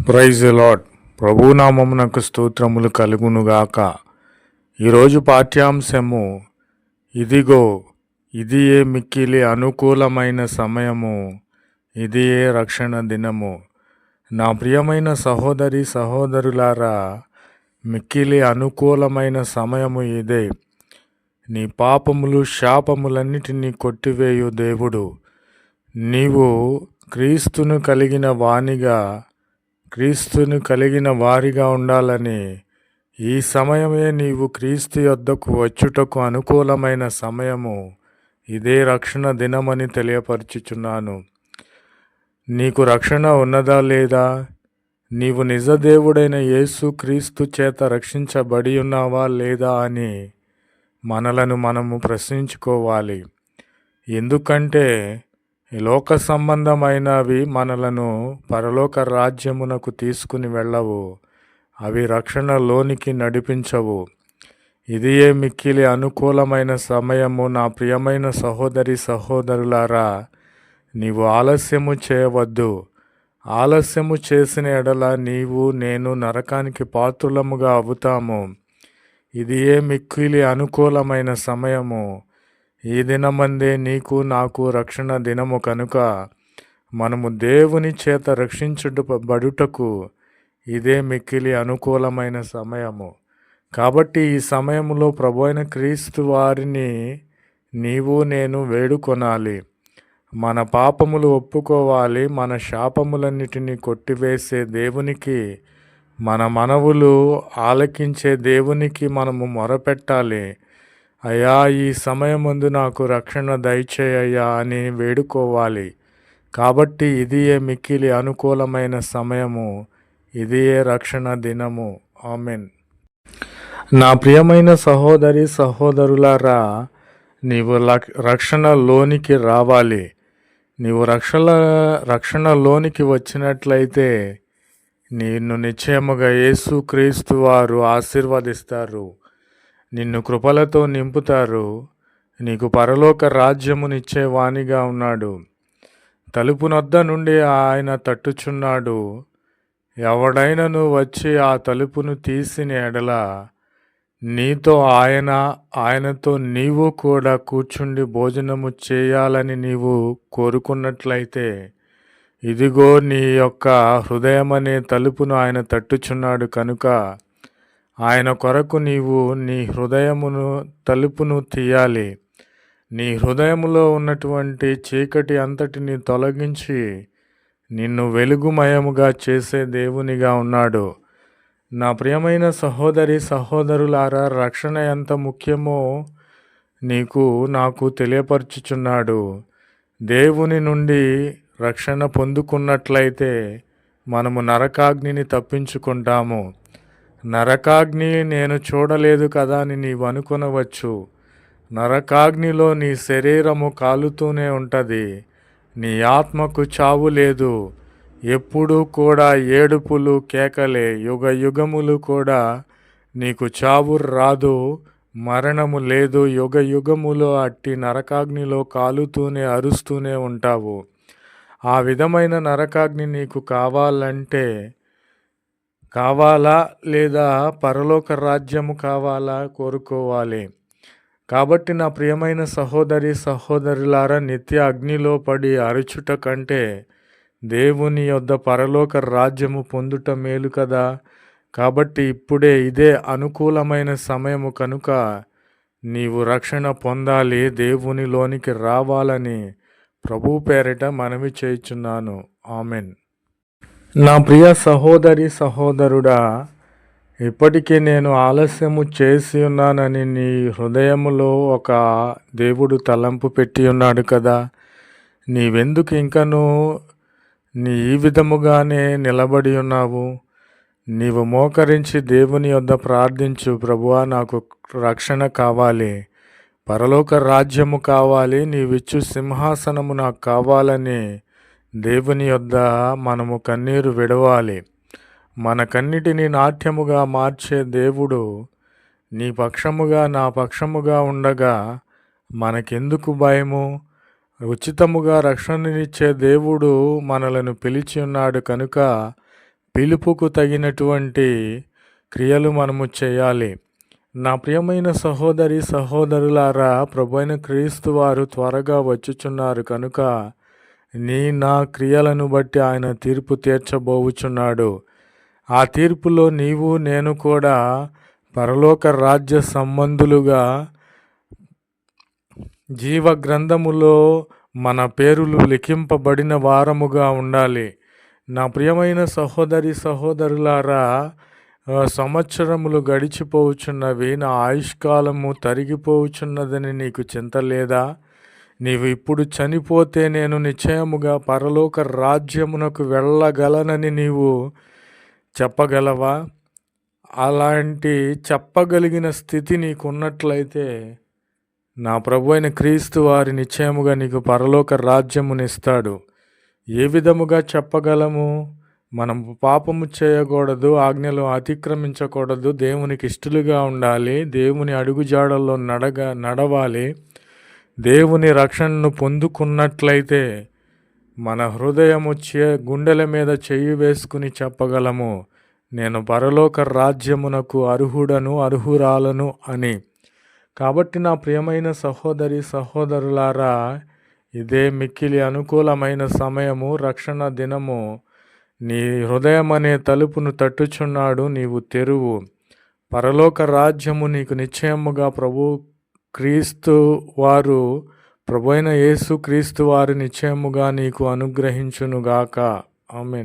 Praise lord ప్రభునామమునకు స్తోత్రములు కలుగునుగాక. ఈరోజు పాఠ్యాంశము ఇదిగో ఇది ఏ మిక్కిలి అనుకూలమైన సమయము ఇది ఏ రక్షణ దినము. నా ప్రియమైన సహోదరి సహోదరులారా మిక్కిలి అనుకూలమైన సమయము ఇదే. నీ పాపములు శాపములన్నిటినీ కొట్టివేయు దేవుడు. నీవు క్రీస్తును కలిగిన వాణిగా క్రీస్తుని కలిగిన వారిగా ఉండాలని ఈ సమయమే నీవు క్రీస్తు యొద్దకు వచ్చుటకు అనుకూలమైన సమయము. ఇదే రక్షణ దినమని తెలియపరచుచున్నాను. నీకు రక్షణ ఉన్నదా లేదా? నీవు నిజదేవుడైన యేసు క్రీస్తు చేత రక్షించబడి ఉన్నావా లేదా అని మనలను మనము ప్రశ్నించుకోవాలి. ఎందుకంటే ఈ లోక సంబంధమైనవి మనలను పరలోక రాజ్యమునకు తీసుకుని వెళ్ళవు. అవి రక్షణలోనికి నడిపించవు. ఇది ఏ మిక్కిలి అనుకూలమైన సమయము నా ప్రియమైన సహోదరి సహోదరులారా నీవు ఆలస్యము చేయవద్దు. ఆలస్యము చేసిన ఎడల నీవు నేను నరకానికి పాత్రులముగా అవుతాము. ఇది ఏ మిక్కిలి అనుకూలమైన సమయము. ఈ దినమందే నీకు నాకు రక్షణ దినము కనుక మనము దేవుని చేత రక్షించబడుటకు ఇదే మిక్కిలి అనుకూలమైన సమయము. కాబట్టి ఈ సమయంలో ప్రభు అయిన క్రీస్తు వారిని నీవు నేను వేడుకొనాలి. మన పాపములు ఒప్పుకోవాలి. మన శాపములన్నిటినీ కొట్టివేసే దేవునికి మన మనవులు ఆలకించే దేవునికి మనము మొరపెట్టాలి. అయ్యా ఈ సమయమందు నాకు రక్షణ దయచేయ్యా అని వేడుకోవాలి. కాబట్టి ఇది ఏ మిక్కిలి అనుకూలమైన సమయము ఇదియే రక్షణ దినము. ఆమెన్. నా ప్రియమైన సహోదరి సహోదరులారా నీవు లక్- రక్షణలోనికి రావాలి. నీవు రక్షణ రక్షణలోనికి వచ్చినట్లయితే నిన్ను నిశ్చయముగా యేసు క్రీస్తు వారు ఆశీర్వదిస్తారు. నిన్ను కృపలతో నింపుతారు. నీకు పరలోక రాజ్యమునిచ్చే వాణిగా ఉన్నాడు. తలుపునొద్ద నుండి ఆయన తట్టుచున్నాడు. ఎవడైనను వచ్చి ఆ తలుపును తీసిన ఎడల నీతో ఆయన ఆయనతో నీవు కూడా కూర్చుండి భోజనము చేయాలని నీవు కోరుకున్నట్లయితే ఇదిగో నీ యొక్క హృదయమనే తలుపును ఆయన తట్టుచున్నాడు కనుక ఆయన కొరకు నీవు నీ హృదయమును తలుపును తీయాలి. నీ హృదయములో ఉన్నటువంటి చీకటి అంతటిని తొలగించి నిన్ను వెలుగుమయముగా చేసే దేవునిగా ఉన్నాడు. నా ప్రియమైన సహోదరి సహోదరులారా రక్షణ ఎంత ముఖ్యమో నీకు నాకు తెలియపరచుచున్నాడు. దేవుని నుండి రక్షణ పొందుకున్నట్లయితే మనము నరకాగ్నిని తప్పించుకుంటాము. నరకాగ్ని నేను చూడలేదు కదా అని నీవు అనుకొనవచ్చు. నరకాగ్నిలో నీ శరీరము కాలుతూనే ఉంటుంది. నీ ఆత్మకు చావు లేదు. ఎప్పుడూ కూడా ఏడుపులు కేకలే యుగ యుగములు కూడా నీకు చావు రాదు. మరణము లేదు. యుగ యుగములో అట్టి నరకాగ్నిలో కాలుతూనే అరుస్తూనే ఉంటావు. ఆ విధమైన నరకాగ్ని నీకు కావాలంటే కావాలా లేదా పరలోక రాజ్యము కావాలా కోరుకోవాలి? కాబట్టి నా ప్రియమైన సహోదరి సహోదరులారా నిత్య అగ్నిలో పడి అరుచుట కంటే దేవుని యొద్ద పరలోక రాజ్యము పొందుట మేలు కదా? కాబట్టి ఇప్పుడే ఇదే అనుకూలమైన సమయము కనుక నీవు రక్షణ పొందాలి దేవునిలోనికి రావాలని ప్రభు పేరిట మనవి చేయుచున్నాను. ఆమెన్. నా ప్రియ సహోదరి సహోదరుడా ఇప్పటికే నేను ఆలస్యము చేసి ఉన్నానని నీ హృదయములో ఒక దేవుడు తలంపు పెట్టి ఉన్నాడు కదా. నీవెందుకు ఇంకను నీ ఈ విధముగానే నిలబడి ఉన్నావు? నీవు మోకరించి దేవుని యొద్ద ప్రార్థించు ప్రభువా నాకు రక్షణ కావాలి. పరలోక రాజ్యము కావాలి. నీవిచ్చు సింహాసనము నాకు కావాలని దేవుని యొద్ద మనము కన్నీరు విడవాలి. మన కన్నిటిని నాట్యముగా మార్చే దేవుడు నీ పక్షముగా నా పక్షముగా ఉండగా మనకెందుకు భయము? ఉచితముగా రక్షణనిచ్చే దేవుడు మనలను పిలిచి ఉన్నాడు కనుక పిలుపుకు తగినటువంటి క్రియలు మనము చేయాలి. నా ప్రియమైన సహోదరి సహోదరులారా ప్రభైన క్రీస్తు వారు త్వరగా వచ్చుచున్నారు కనుక నీ నా క్రియలను బట్టి ఆయన తీర్పు తీర్చబోవుచున్నాడు. ఆ తీర్పులో నీవు నేను కూడా పరలోక రాజ్య సంబంధులుగా జీవ గ్రంథములో మన పేరులు లిఖింపబడిన వారముగా ఉండాలి. నా ప్రియమైన సహోదరి సహోదరులారా సంవత్సరములు గడిచిపోవుచున్నవి నా ఆయుష్కాలము తరిగిపోవుచున్నదని నీకు చింత లేదా? నీవు ఇప్పుడు చనిపోతే నేను నిశ్చయముగా పరలోక రాజ్యమునకు వెళ్ళగలనని నీవు చెప్పగలవా? అలాంటి చెప్పగలిగిన స్థితి నీకున్నట్లయితే నా ప్రభు అయిన క్రీస్తు వారి నిశ్చయముగా నీకు పరలోక రాజ్యమునిస్తాడు. ఏ విధముగా చెప్పగలము? మనం పాపము చేయకూడదు ఆజ్ఞలు అతిక్రమించకూడదు దేవునికి ఇష్టలుగా ఉండాలి దేవుని అడుగుజాడల్లో నడగ నడవాలి. దేవుని రక్షణను పొందుకున్నట్లయితే మన హృదయము చే గుండెల మీద చెయ్యి వేసుకుని చెప్పగలము. నేను పరలోక రాజ్యమునకు అర్హుడను అర్హురాలను అని. కాబట్టి నా ప్రియమైన సహోదరి సహోదరులారా ఇదే మిక్కిలి అనుకూలమైన సమయము రక్షణ దినము. నీ హృదయం అనే తలుపును తట్టుచున్నాడు నీవు తెరువు. పరలోక రాజ్యము నీకు నిశ్చయముగా ప్రభు క్రీస్తు వారు ప్రభు అయిన యేసు క్రీస్తు వారు నిశ్చయముగా నీకు అనుగ్రహించునుగాక. ఆమె